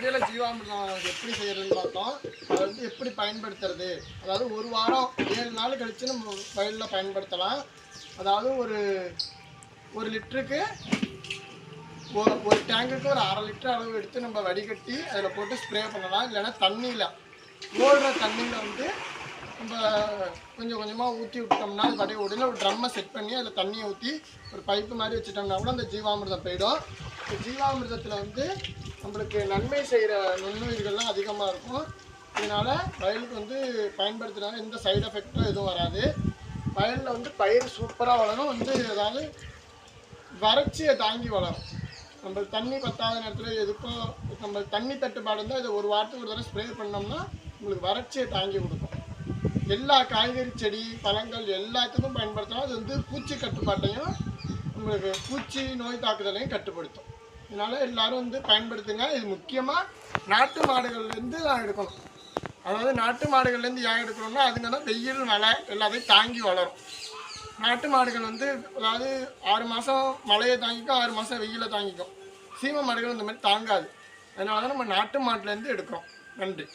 வீடியோவில் ஜீவாமிர்தம் எப்படி செய்யறதுன்னு பார்த்தோம். அதை வந்து எப்படி பயன்படுத்துறது? அதாவது ஒரு வாரம் ஏழு நாள் கழிச்சு நம்ம வயலில் பயன்படுத்தலாம். அதாவது ஒரு ஒரு லிட்டருக்கு ஒரு ஒரு டேங்குக்கு ஒரு அரை லிட்டர் அளவு எடுத்து நம்ம வடிகட்டி அதில் போட்டு ஸ்ப்ரே பண்ணலாம். இல்லைன்னா தண்ணியில் ஓடுற தண்ணியில் வந்து நம்ம கொஞ்சம் கொஞ்சமாக ஊற்றி விட்டோம்னா அது உடனே ஒரு ட்ரம்மை செட் பண்ணி அதில் தண்ணியை ஊற்றி ஒரு பைப்பு மாதிரி வச்சுட்டோம்னா கூட அந்த ஜீவாமிர்தம் போயிடும். இந்த ஜீவாமிர்தத்தில் வந்து நம்மளுக்கு நன்மை செய்கிற நுண்ணுயிர்கள்லாம் அதிகமாக இருக்கும். இதனால் வயலுக்கு வந்து பயன்படுத்துனால எந்த சைடு எஃபெக்டும் எதுவும் வராது. வயலில் வந்து பயிர் சூப்பராக வளரும். வந்து அதாவது வறட்சியை தாங்கி வளரும். நம்ம தண்ணி பத்தாத நேரத்தில் எதுக்கும் நம்ம தண்ணி தட்டுப்பாடு இருந்தால் இதை ஒரு வாரத்துக்கு ஒரு தடவை ஸ்ப்ரே பண்ணோம்னா உங்களுக்கு வறட்சியை தாங்கி கொடுக்கும். எல்லா காய்கறி செடி பழங்கள் எல்லாத்துக்கும் பயன்படுத்தலாம் அது வந்து பூச்சி கட்டுப்பாட்டையும் உங்களுக்கு பூச்சி நோய் தாக்குதலையும் கட்டுப்படுத்தும். இதனால் எல்லாரும் வந்து பயன்படுத்துங்க. இது முக்கியமாக நாட்டு மாடுகள்லேருந்து தான் எடுக்கணும். அதாவது நாட்டு மாடுகள்லேருந்து ஏன் எடுக்கணும்னா அதுங்க தான் வெயில் மழை எல்லாத்தையும் தாங்கி வளரும். நாட்டு மாடுகள் வந்து அதாவது ஆறு மாதம் மழையை தாங்கிக்கும் ஆறு மாதம் வெயிலை தாங்கிக்கும். சீம மாடுகள் இந்த மாதிரி தாங்காது. அதனால தான் நம்ம நாட்டு மாட்டிலேருந்து எடுக்கிறோம். நன்றி.